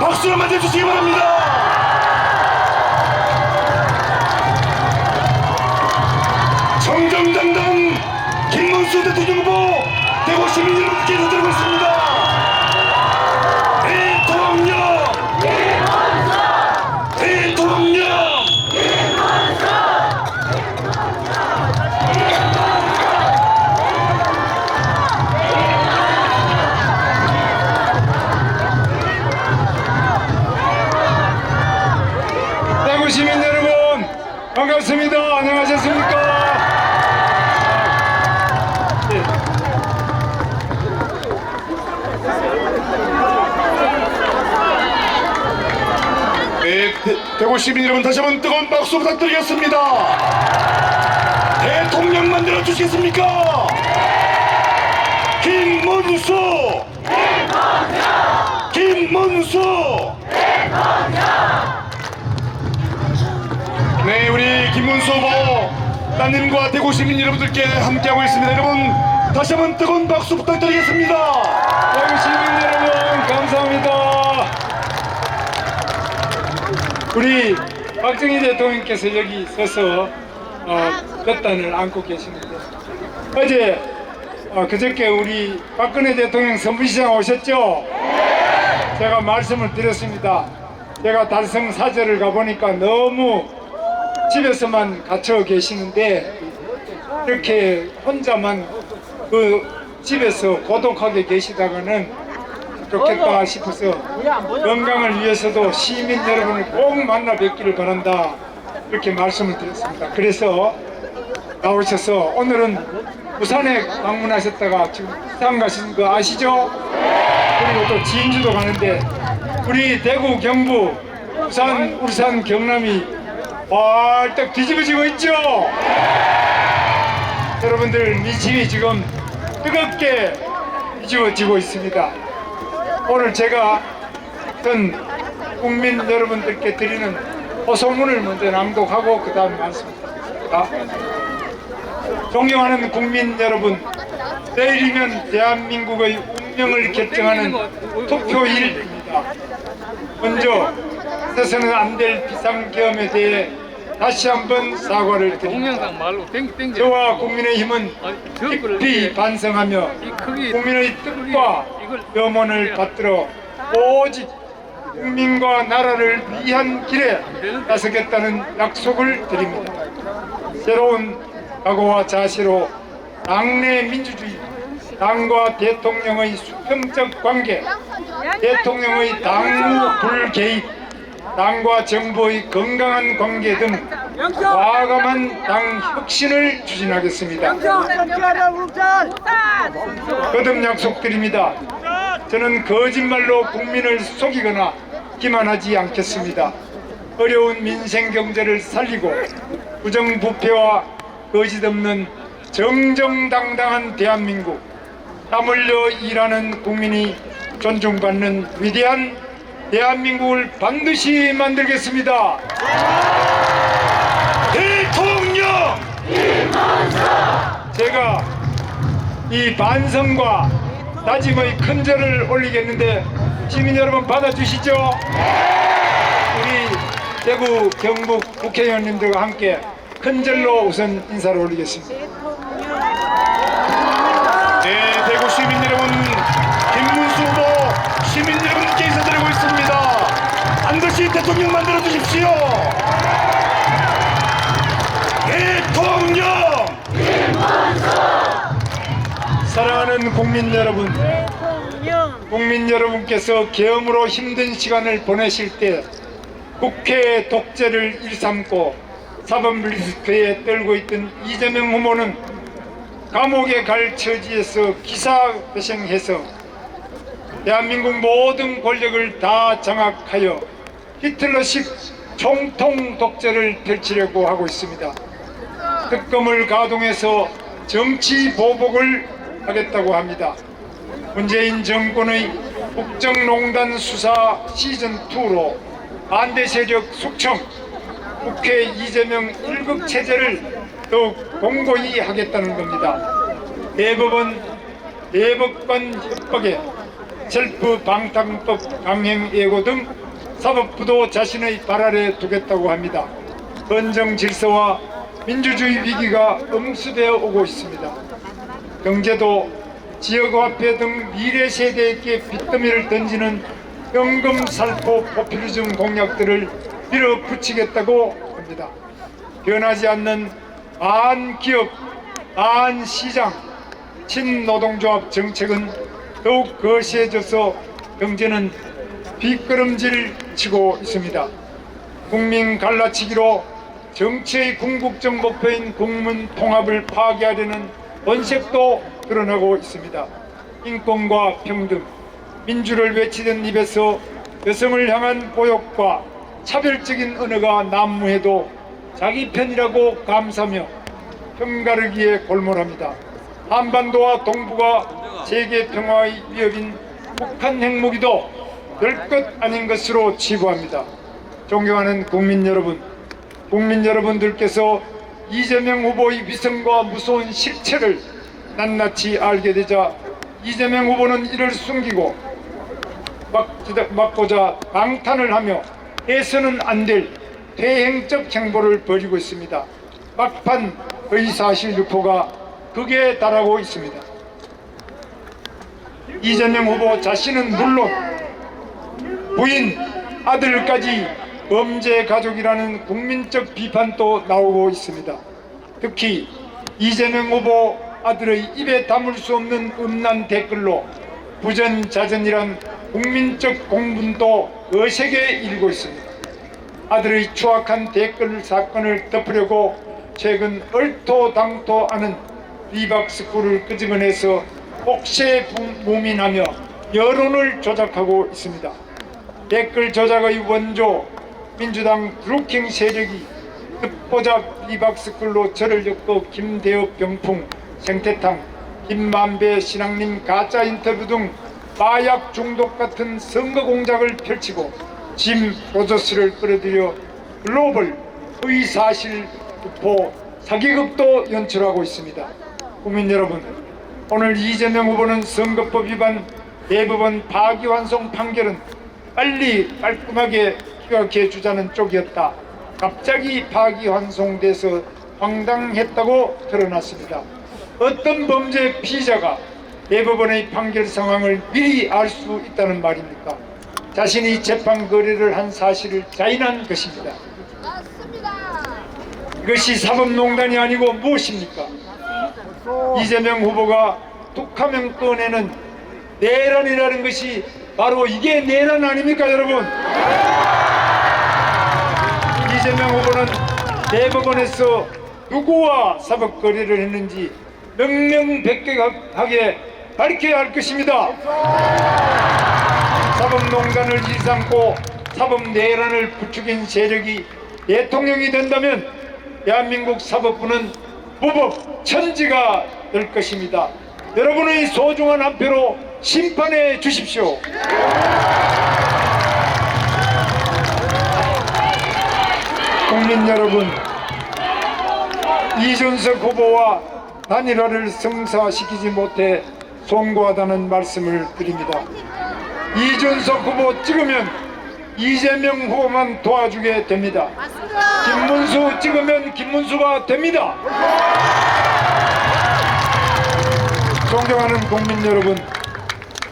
박수를 맞아주시기 바랍니다. 정정당당 김문수 대통령 후보 대구 시민 여러분께 인사드리고 있습니다. 대- 대구 시민 여러분 다시 한번 뜨거운 박수 부탁드리겠습니다. 대통령 만들어 주시겠습니까? 김문수! 김문수! 네, 우리 김문수 후보 따님과 대구 시민 여러분들께 함께하고 있습니다. 여러분 다시 한번 뜨거운 박수 부탁드리겠습니다. 대구 시민 여러분 감사합니다. 우리 박정희 대통령께서 여기 서서 어, 볕단을 안고 계시는데 어제 어, 그저께 우리 박근혜 대통령 선부시장 오셨죠? 제가 말씀을 드렸습니다. 제가 달성 사절을 가보니까 너무 집에서만 갇혀 계시는데 이렇게 혼자만 그 집에서 고독하게 계시다가는 좋겠다 싶어서 건강을 위해서도 시민 여러분을 꼭 만나 뵙기를 바란다 이렇게 말씀을 드렸습니다. 그래서 나오셔서 오늘은 부산에 방문하셨다가 지금 부산 가시는 거 아시죠? 그리고 또 진주도 가는데 우리 대구 경부 부산 울산 경남이 벌떡 뒤집어지고 있죠? 여러분들 민심이 지금 뜨겁게 뒤집어지고 있습니다. 오늘 제가 전 국민 여러분들께 드리는 호소문을 먼저 낭독하고 그 다음 말씀드립니다. 존경하는 국민 여러분, 내일이면 대한민국의 운명을 결정하는 투표일입니다. 먼저 있어서는 안 될 비상계엄에 대해 다시 한번 사과를 드립니다. 저와 국민의힘은 깊이 반성하며 국민의 뜻과 염원을 받들어 오직 국민과 나라를 위한 길에 나서겠다는 약속을 드립니다. 새로운 각오와 자세로 당내 민주주의, 당과 대통령의 수평적 관계, 대통령의 당무 불개입, 당과 정부의 건강한 관계 등 과감한 당 혁신을 추진하겠습니다. 거듭 약속드립니다. 저는 거짓말로 국민을 속이거나 기만하지 않겠습니다. 어려운 민생 경제를 살리고 부정부패와 거짓 없는 정정당당한 대한민국 땀 흘려 일하는 국민이 존중받는 위대한 대한민국을 반드시 만들겠습니다. 대통령! 제가 이 반성과 다짐의 큰 절을 올리겠는데 시민 여러분 받아주시죠? 우리 대구 경북 국회의원님들과 함께 큰 절로 우선 인사를 올리겠습니다. 네, 대구 시민 여러분, 반드시 대통령 만들어 주십시오. 대통령! 사랑하는 국민 여러분, 국민 여러분께서 계엄으로 힘든 시간을 보내실 때 국회 독재를 일삼고 사법 리스크에 떨고 있던 이재명 후보는 감옥에 갈 처지에서 기사 회생해서 대한민국 모든 권력을 다 장악하여 히틀러식 총통 독재를 펼치려고 하고 있습니다. 특검을 가동해서 정치 보복을 하겠다고 합니다. 문재인 정권의 국정농단 수사 시즌2로 반대 세력 숙청, 국회 이재명 일극 체제를 더욱 공고히 하겠다는 겁니다. 대법원 대법관 협박에 셀프 방탄법 강행 예고 등 사법부도 자신의 발 아래 두겠다고 합니다. 헌정 질서와 민주주의 위기가 음수되어 오고 있습니다. 경제도 지역화폐 등 미래 세대에게 빚더미를 던지는 연금 살포 포퓰리즘 공약들을 밀어붙이겠다고 합니다. 변하지 않는 반기업, 반시장, 친노동조합 정책은 더욱 거시해져서 경제는 뒷걸음질 치고 있습니다. 국민 갈라치기로 정치의 궁극적 목표인 국민 통합을 파괴하려는 원색도 드러나고 있습니다. 인권과 평등, 민주를 외치던 입에서 여성을 향한 모욕과 차별적인 언어가 난무해도 자기 편이라고 감사며 편가르기에 골몰합니다. 한반도와 동북아 세계 평화의 위협인 북한 핵무기도 별 것 아닌 것으로 치부합니다. 존경하는 국민 여러분, 국민 여러분들께서 이재명 후보의 위선과 무서운 실체를 낱낱이 알게 되자 이재명 후보는 이를 숨기고 막- 막고자 방탄을 하며 해서는 안 될 대행적 행보를 벌이고 있습니다. 막판 의사실 유포가 극에 달하고 있습니다. 이재명 후보 자신은 물론 부인, 아들까지 범죄 가족이라는 국민적 비판도 나오고 있습니다. 특히 이재명 후보 아들의 입에 담을 수 없는 음란 댓글로 부전자전이란 국민적 공분도 어색에 일고 있습니다. 아들의 추악한 댓글 사건을 덮으려고 최근 얼토당토하는 리박스쿨을 끄집어내서 혹세무민하며 여론을 조작하고 있습니다. 댓글 조작의 원조 민주당 드루킹 세력이 듣보잡 리박스쿨로 저를 엮고 김대엽 병풍 생태탕 김만배 신앙님 가짜 인터뷰 등 마약 중독 같은 선거 공작을 펼치고 짐 로저스를 끌어들여 글로벌 의사실 유포 사기극도 연출하고 있습니다. 국민 여러분, 오늘 이재명 후보는 선거법 위반 대법원 파기환송 판결은 빨리 깔끔하게 기각해 주자는 쪽이었다. 갑자기 파기환송돼서 황당했다고 드러났습니다. 어떤 범죄 피의자가 대법원의 판결 상황을 미리 알 수 있다는 말입니까? 자신이 재판 거래를 한 사실을 자인한 것입니다. 맞습니다. 이것이 사법농단이 아니고 무엇입니까? 이재명 후보가 툭하면 꺼내는 내란이라는 것이 바로 이게 내란 아닙니까 여러분? 이재명 후보는 대법원에서 누구와 사법 거래를 했는지 명명백백하게 밝혀야 할 것입니다. 사법농단을 일삼고 사법내란을 부추긴 세력이 대통령이 된다면 대한민국 사법부는 무법 천지가 될 것입니다. 여러분의 소중한 한 표로 심판해 주십시오. 국민 여러분, 이준석 후보와 단일화를 성사시키지 못해 송구하다는 말씀을 드립니다. 이준석 후보 찍으면 이재명 후보만 도와주게 됩니다. 김문수 찍으면 김문수가 됩니다. 존경하는 국민 여러분,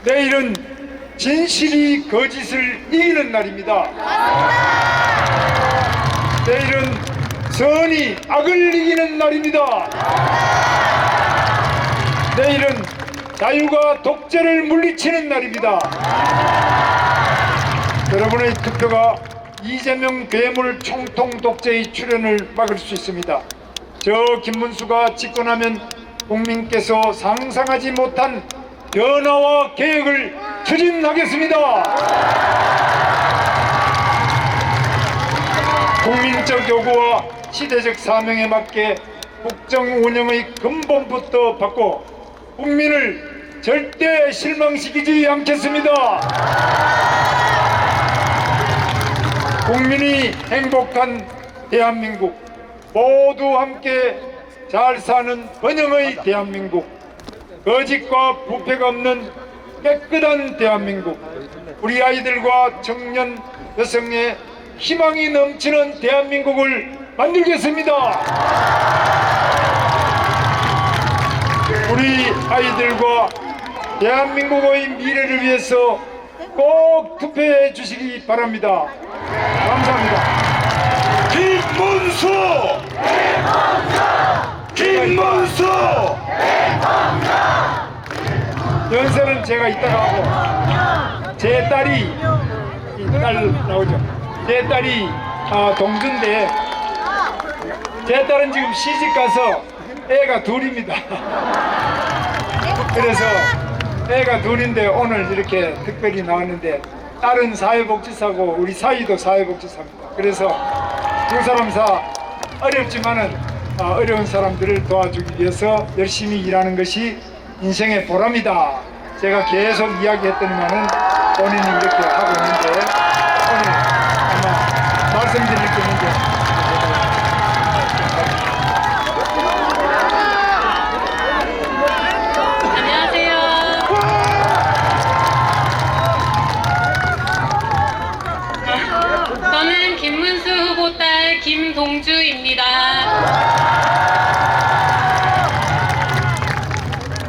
내일은 진실이 거짓을 이기는 날입니다. 내일은 선이 악을 이기는 날입니다. 내일은 자유가 독재를 물리치는 날입니다. 여러분의 투표가 이재명 괴물 총통 독재의 출현을 막을 수 있습니다. 저 김문수가 집권하면 국민께서 상상하지 못한 변화와 계획을 추진하겠습니다. 국민적 요구와 시대적 사명에 맞게 국정 운영의 근본부터 바꿔 국민을 절대 실망시키지 않겠습니다. 국민이 행복한 대한민국 모두 함께 잘 사는 번영의 대한민국 거짓과 부패가 없는 깨끗한 대한민국 우리 아이들과 청년 여성의 희망이 넘치는 대한민국을 만들겠습니다. 우리 아이들과 대한민국의 미래를 위해서 꼭 투표해 주시기 바랍니다. 감사합니다. 김문수! 김문수! 연설은 제가 이따가 하고 제 딸이 이딸 나오죠. 제 딸이 아, 동주인데 제 딸은 지금 시집 가서 애가 둘입니다. 그래서 애가 둘인데 오늘 이렇게 특별히 나왔는데 딸은 사회복지사고 우리 사이도 사회복지사입니다. 그래서 두 사람 다 어렵지만은 아, 어려운 사람들을 도와주기 위해서 열심히 일하는 것이 인생의 보람이다. 제가 계속 이야기했더니만은 본인이 이렇게 하고 있는데 오늘 아마 말씀드릴 게 있는데. 저는 김문수 후보 딸 김동주입니다.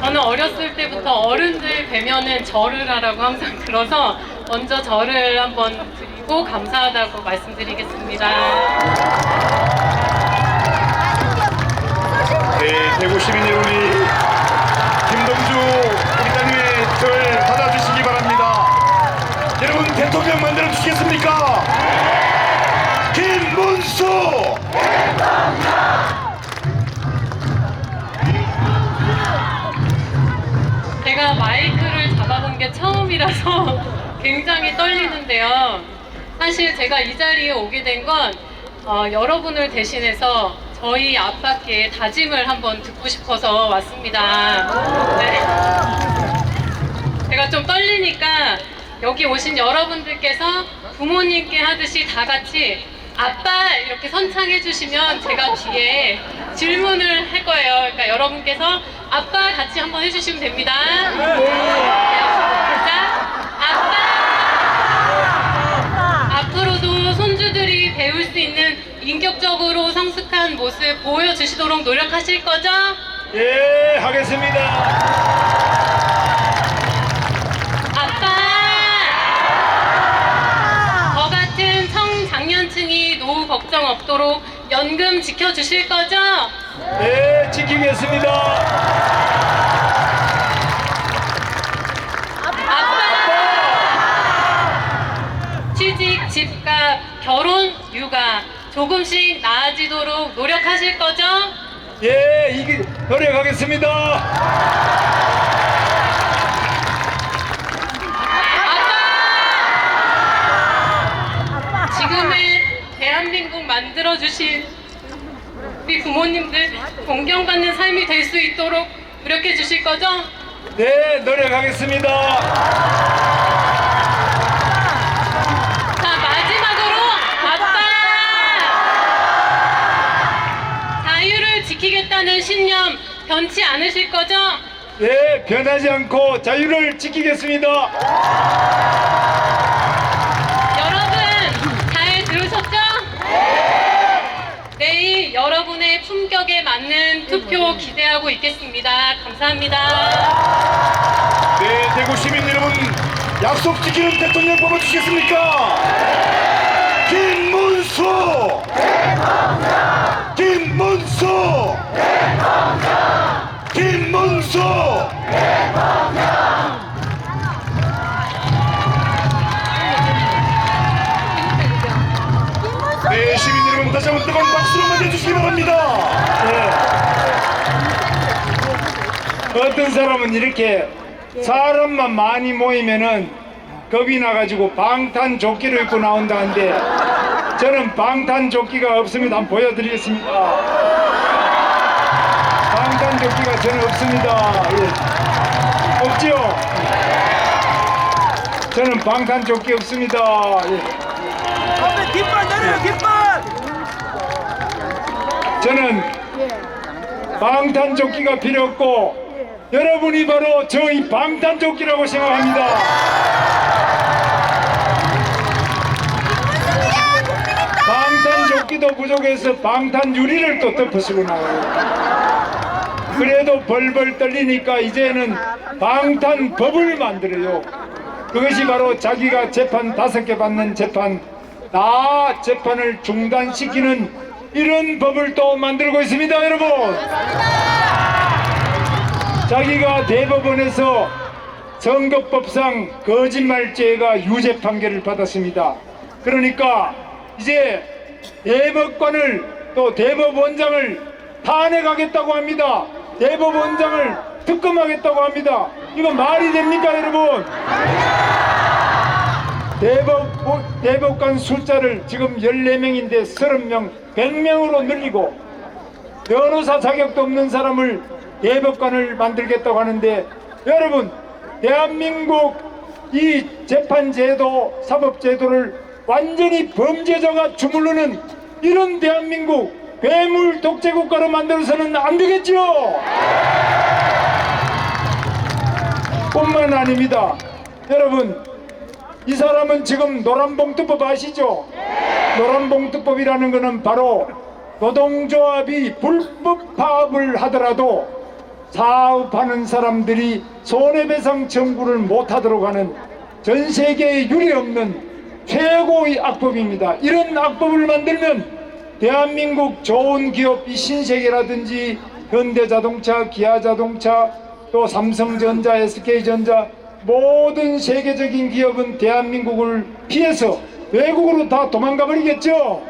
저는 때부터 어른들 뵈면은 절을 하라고 항상 들어서 먼저 절을 한번 드리고 감사하다고 말씀드리겠습니다. 네, 대구 시민 여러분이 김동주 우리 따님의 절 받아주시기 바랍니다. 여러분 대통령 만들어 주시겠습니까? 김문수! 제가 마이크를 잡아본 게 처음이라서 굉장히 떨리는데요. 사실 제가 이 자리에 오게 된건 어, 여러분을 대신해서 저희 앞밖에 다짐을 한번 듣고 싶어서 왔습니다. 네. 제가 좀 떨리니까 여기 오신 여러분들께서 부모님께 하듯이 다 같이 아빠 이렇게 선창해 주시면 제가 뒤에 질문을 할 거예요. 그러니까 여러분께서 아빠 같이 한번 해주시면 됩니다. 자, 아빠. 앞으로도 손주들이 배울 수 있는 인격적으로 성숙한 모습 보여주시도록 노력하실 거죠? 예 하겠습니다. 걱정 없도록 연금 지켜주실 거죠? 예 지키겠습니다. 아빠! 취직, 집값, 결혼, 육아 조금씩 나아지도록 노력하실 거죠? 예 이게 노력하겠습니다. 만들어주신 우리 부모님들 존경받는 삶이 될 수 있도록 노력해 주실 거죠? 네 노력하겠습니다. 자 마지막으로 아빠 자유를 지키겠다는 신념 변치 않으실 거죠? 예 변하지 않고 자유를 지키겠습니다. 여러분 잘 들으셨죠? 내일 여러분의 품격에 맞는 투표 기대하고 있겠습니다. 감사합니다. 네, 대구 시민 여러분 약속 지키는 대통령 뽑아주시겠습니까? 김문수! 김문수! 김문수! 네, 시민 여러분 다시 한번 뜨거운 박수로 맞아주시기 바랍니다. 예. 어떤 사람은 이렇게 사람만 많이 모이면은 겁이 나가지고 방탄조끼를 입고 나온다는데 저는 방탄조끼가 없습니다. 한번 보여드리겠습니다. 방탄조끼가 저는 없습니다. 예. 없지요? 저는 방탄조끼 없습니다. 예. 깃발 내려요 깃발 저는 방탄조끼가 필요 없고 여러분이 바로 저희 방탄조끼라고 생각합니다. 방탄조끼도 부족해서 방탄유리를 또 덮으시고 나와요. 그래도 벌벌 떨리니까 이제는 방탄법을 만들어요. 그것이 바로 자기가 재판 다섯 개 받는 재판, 다 재판을 중단시키는 이런 법을 또 만들고 있습니다, 여러분. 자기가 대법원에서 선거법상 거짓말죄가 유죄 판결을 받았습니다. 그러니까 이제 대법관을 또 대법원장을 탄핵하겠다고 합니다. 대법원장을 특검하겠다고 합니다. 이거 말이 됩니까, 여러분? 대법, 대법관 숫자를 지금 14명인데 30명, 100명으로 늘리고 변호사 자격도 없는 사람을 대법관을 만들겠다고 하는데 여러분 대한민국 이 재판제도 사법제도를 완전히 범죄자가 주물르는 이런 대한민국 괴물 독재국가로 만들어서는 안 되겠죠? 뿐만 아닙니다. 여러분 이 사람은 지금 노란봉투법 아시죠? 노란봉투법이라는 것은 바로 노동조합이 불법 파업을 하더라도 사업하는 사람들이 손해배상 청구를 못하도록 하는 전 세계에 유례없는 최고의 악법입니다. 이런 악법을 만들면 대한민국 좋은 기업 이 신세계라든지 현대자동차, 기아자동차, 또 삼성전자, SK전자 모든 세계적인 기업은 대한민국을 피해서 외국으로 다 도망가 버리겠죠.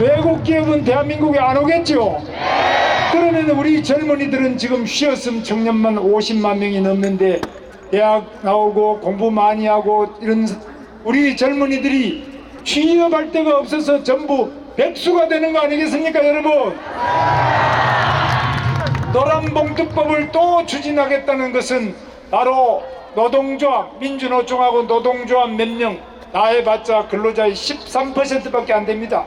외국 기업은 대한민국에 안 오겠죠. 그러면 우리 젊은이들은 지금 쉬었음 청년만 50만 명이 넘는데 대학 나오고 공부 많이 하고 이런 우리 젊은이들이 취업할 데가 없어서 전부 백수가 되는 거 아니겠습니까 여러분 노란봉투법을 또 추진하겠다는 것은 바로 노동조합 민주노총하고 노동조합 몇명다 해봤자 근로자의 13%밖에 안 됩니다.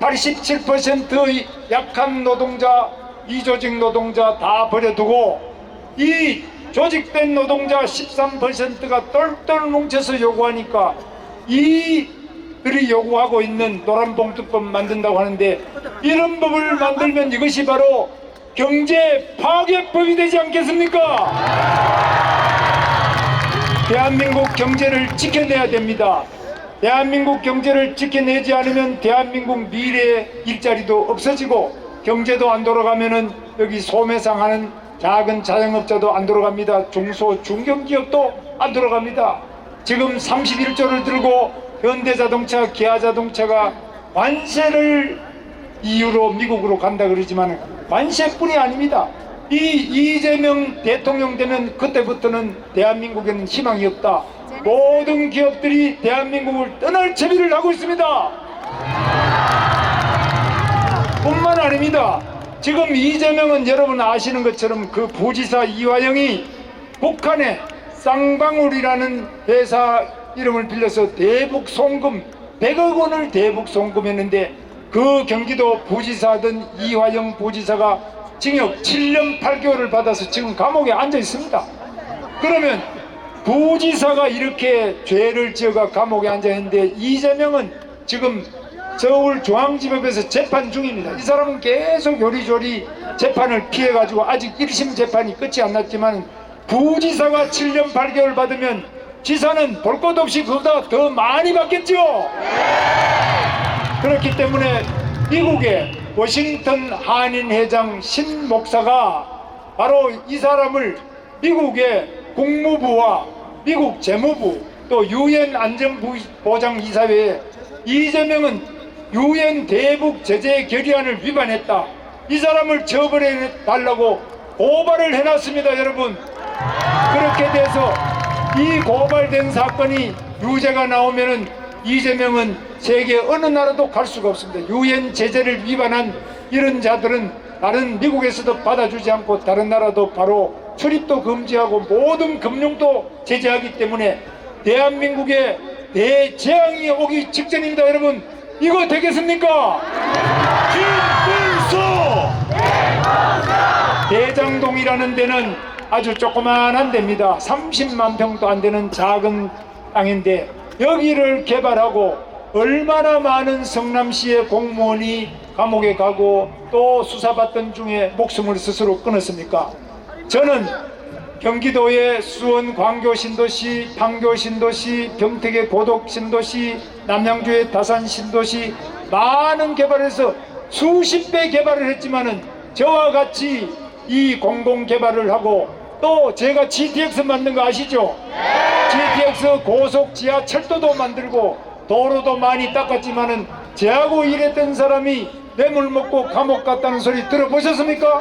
87%의 약한 노동자 이조직 노동자 다 버려두고 이 조직된 노동자 13%가 똘똘 뭉쳐서 요구하니까 이들이 요구하고 있는 노란봉투법 만든다고 하는데 이런 법을 만들면 이것이 바로 경제 파괴법이 되지 않겠습니까? 대한민국 경제를 지켜내야 됩니다. 대한민국 경제를 지켜내지 않으면 대한민국 미래의 일자리도 없어지고 경제도 안 돌아가면은 여기 소매상 하는 작은 자영업자도 안 돌아갑니다. 중소 중견기업도 안 돌아갑니다. 지금 31조를 들고 현대자동차, 기아자동차가 관세를 이유로 미국으로 간다 그러지만 관세뿐이 아닙니다. 이 이재명 대통령 되면 그때부터는 대한민국에는 희망이 없다. 모든 기업들이 대한민국을 떠날 채비를 하고 있습니다. 뿐만 아닙니다. 지금 이재명은 여러분 아시는 것처럼 그 부지사 이화영이 북한에 쌍방울이라는 회사 이름을 빌려서 대북 송금 100억 원을 대북 송금했는데 그 경기도 부지사던 이화영 부지사가 징역 7년 8개월을 받아서 지금 감옥에 앉아 있습니다. 그러면 부지사가 이렇게 죄를 지어가 감옥에 앉아 있는데 이재명은 지금 서울중앙지법에서 재판 중입니다. 이 사람은 계속 요리조리 재판을 피해가지고 아직 1심 재판이 끝이 안 났지만 부지사가 7년 8개월 받으면 지사는 볼 것 없이 그보다 더 많이 받겠죠. 그렇기 때문에 미국의 워싱턴 한인회장 신 목사가 바로 이 사람을 미국의 국무부와 미국 재무부 또 유엔 안전보장이사회에 이재명은 유엔 대북 제재 결의안을 위반했다. 이 사람을 처벌해 달라고 고발을 해놨습니다, 여러분. 그렇게 돼서 이 고발된 사건이 유죄가 나오면은 이재명은 세계 어느 나라도 갈 수가 없습니다. 유엔 제재를 위반한 이런 자들은 다른 미국에서도 받아주지 않고 다른 나라도 바로 출입도 금지하고 모든 금융도 제재하기 때문에 대한민국에 대재앙이 오기 직전입니다, 여러분. 이거 되겠습니까? 김 대장동이라는 데는 아주 조그만한 데입니다. 30만 평도 안 되는 작은 땅인데 여기를 개발하고 얼마나 많은 성남시의 공무원이 감옥에 가고 또 수사받던 중에 목숨을 스스로 끊었습니까? 저는 경기도의 수원 광교 신도시, 판교 신도시, 경택의 고덕 신도시, 남양주의 다산 신도시 많은 개발에서 수십 배 개발을 했지만은 저와 같이 이 공공 개발을 하고 또 제가 GTX 만든 거 아시죠? GTX 고속 지하 철도도 만들고 도로도 많이 닦았지만은 제하고 일했던 사람이 뇌물 먹고 감옥 갔다는 소리 들어보셨습니까?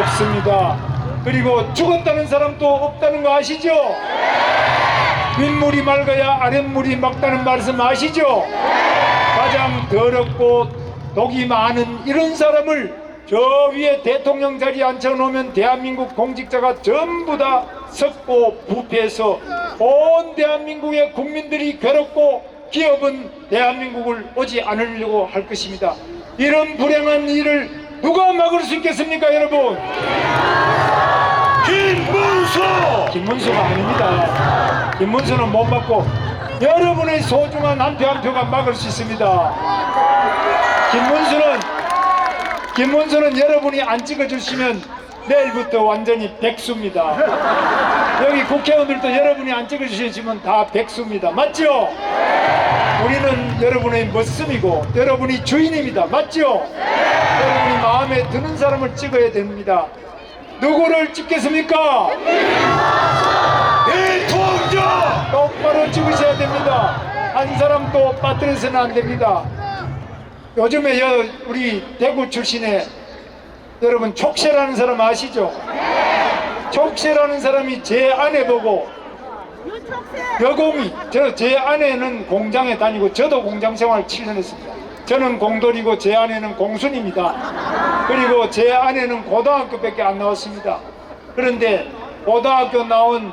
없습니다. 그리고 죽었다는 사람도 없다는 거 아시죠? 윗물이 맑아야 아랫물이 맑다는 말씀 아시죠? 가장 더럽고 독이 많은 이런 사람을 저 위에 대통령 자리에 앉혀놓으면 대한민국 공직자가 전부 다 썩고 부패해서 온 대한민국의 국민들이 괴롭고 기업은 대한민국을 오지 않으려고 할 것입니다. 이런 불행한 일을 누가 막을 수 있겠습니까, 여러분? 김문수 김문수가 아닙니다. 김문수는 못 막고 여러분의 소중한 한 표한 표가 막을 수 있습니다. 김문수는 김문수는 여러분이 안 찍어주시면 내일부터 완전히 백수입니다. 여기 국회의원들도 여러분이 안 찍어주시면 다 백수입니다. 맞죠? 우리는 여러분의 머슴이고 여러분이 주인입니다. 맞죠? 여러분이 마음에 드는 사람을 찍어야 됩니다. 누구를 찍겠습니까? 대통령 똑바로 찍으셔야 됩니다. 한 사람도 빠뜨려서는 안 됩니다. 요즘에 여, 우리 대구 출신의 여러분 촉새라는 사람 아시죠? 촉새라는 사람이 제 아내 보고 여공이 저 제 아내는 공장에 다니고 저도 공장 생활 7년 했습니다. 저는 공돌이고 제 아내는 공순입니다. 그리고 제 아내는 고등학교밖에 안 나왔습니다. 그런데 고등학교 나온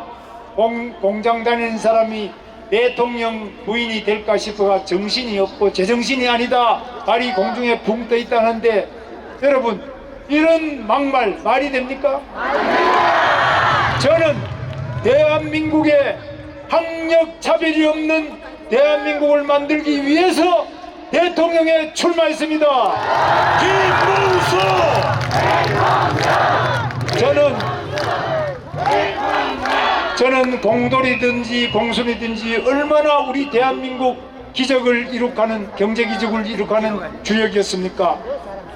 공, 공장 다니는 사람이 대통령 부인이 될까 싶어가 정신이 없고 제정신이 아니다. 발이 공중에 붕 떠 있다는데 여러분 이런 막말 말이 됩니까? 저는 대한민국에 학력 차별이 없는 대한민국을 만들기 위해서 대통령에 출마했습니다. 김문수 저는 공돌이든지 공순이든지 얼마나 우리 대한민국 기적을 이룩하는 경제 기적을 이룩하는 주역이었습니까?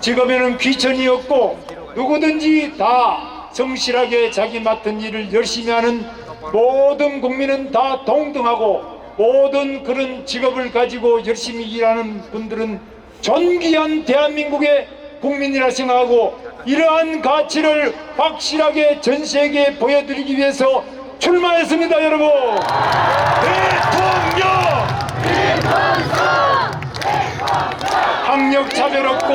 직업에는 귀천이 없고 누구든지 다 성실하게 자기 맡은 일을 열심히 하는 모든 국민은 다 동등하고 모든 그런 직업을 가지고 열심히 일하는 분들은 존귀한 대한민국의 국민이라 생각하고 이러한 가치를 확실하게 전 세계에 보여드리기 위해서 출마했습니다, 여러분. 대통령 학력 차별 없고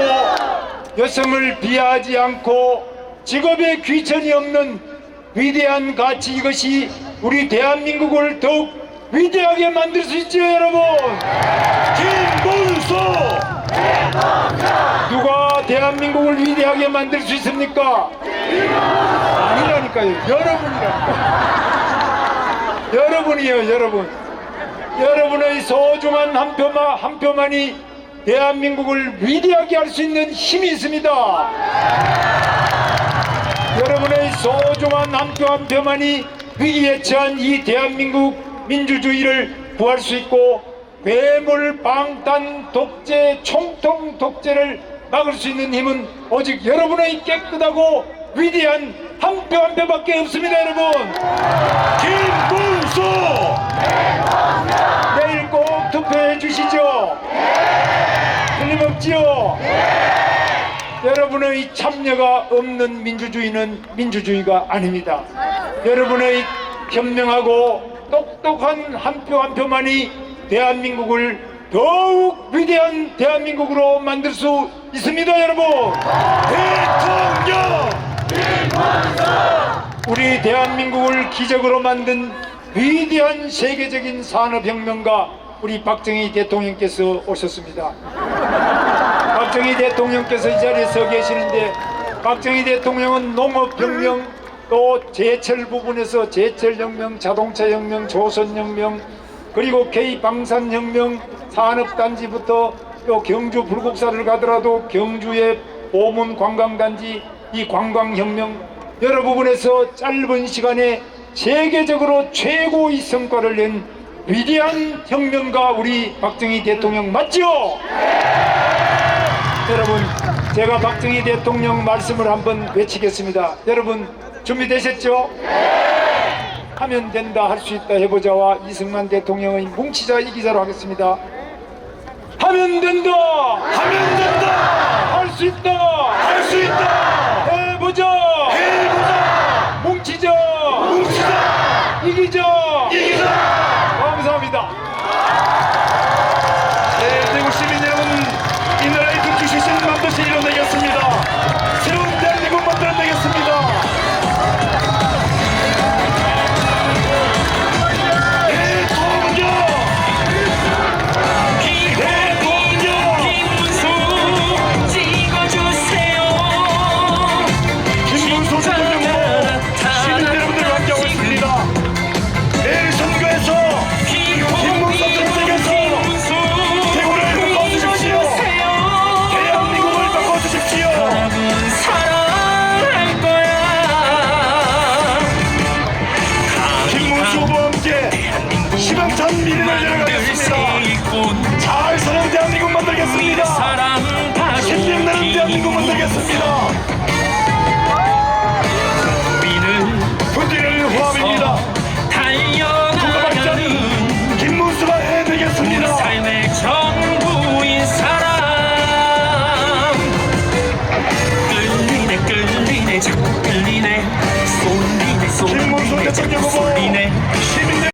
여성을 비하하지 않고 직업에 귀천이 없는 위대한 가치 이것이 우리 대한민국을 더욱 위대하게 만들 수 있죠, 여러분. 김문수 누가 대한민국을 위대하게 만들 수 있습니까? 아니라니까요. 여러분이라니까. 여러분이요, 여러분. 여러분의 소중한 한 표만 한 표만이 대한민국을 위대하게 할 수 있는 힘이 있습니다. 여러분의 소중한 한 표 한 표만이 위기에 처한 이 대한민국 민주주의를 구할 수 있고 괴물 방탄 독재 총통 독재를 막을 수 있는 힘은 오직 여러분의 깨끗하고 위대한 한 표 한 표밖에 없습니다 여러분. 김문수! 내일 꼭 투표해 주시죠. 틀림없지요. 여러분의 참여가 없는 민주주의는 민주주의가 아닙니다. 여러분의 현명하고 똑똑한 한 표한 표만이 대한민국을 더욱 위대한 대한민국으로 만들 수 있습니다 여러분 대통령 우리 대한민국을 기적으로 만든 위대한 세계적인 산업혁명가 우리 박정희 대통령께서 오셨습니다. 박정희 대통령께서 이 자리에 서 계시는데 박정희 대통령은 농업혁명 또 제철 부분에서 제철혁명, 자동차혁명, 조선혁명 그리고 K방산혁명 산업단지부터 또 경주 불국사를 가더라도 경주의 오문 관광단지 이 관광혁명 여러 부분에서 짧은 시간에 세계적으로 최고의 성과를 낸 위대한 혁명가 우리 박정희 대통령 맞죠? 여러분 제가 박정희 대통령 말씀을 한번 외치겠습니다 여러분 준비되셨죠? 하면 된다 할 수 있다 해보자와 이승만 대통령의 뭉치자 이기자로 하겠습니다. 하면 된다! 하면 된다! 할 수 있다! 할 수 있다! 해보자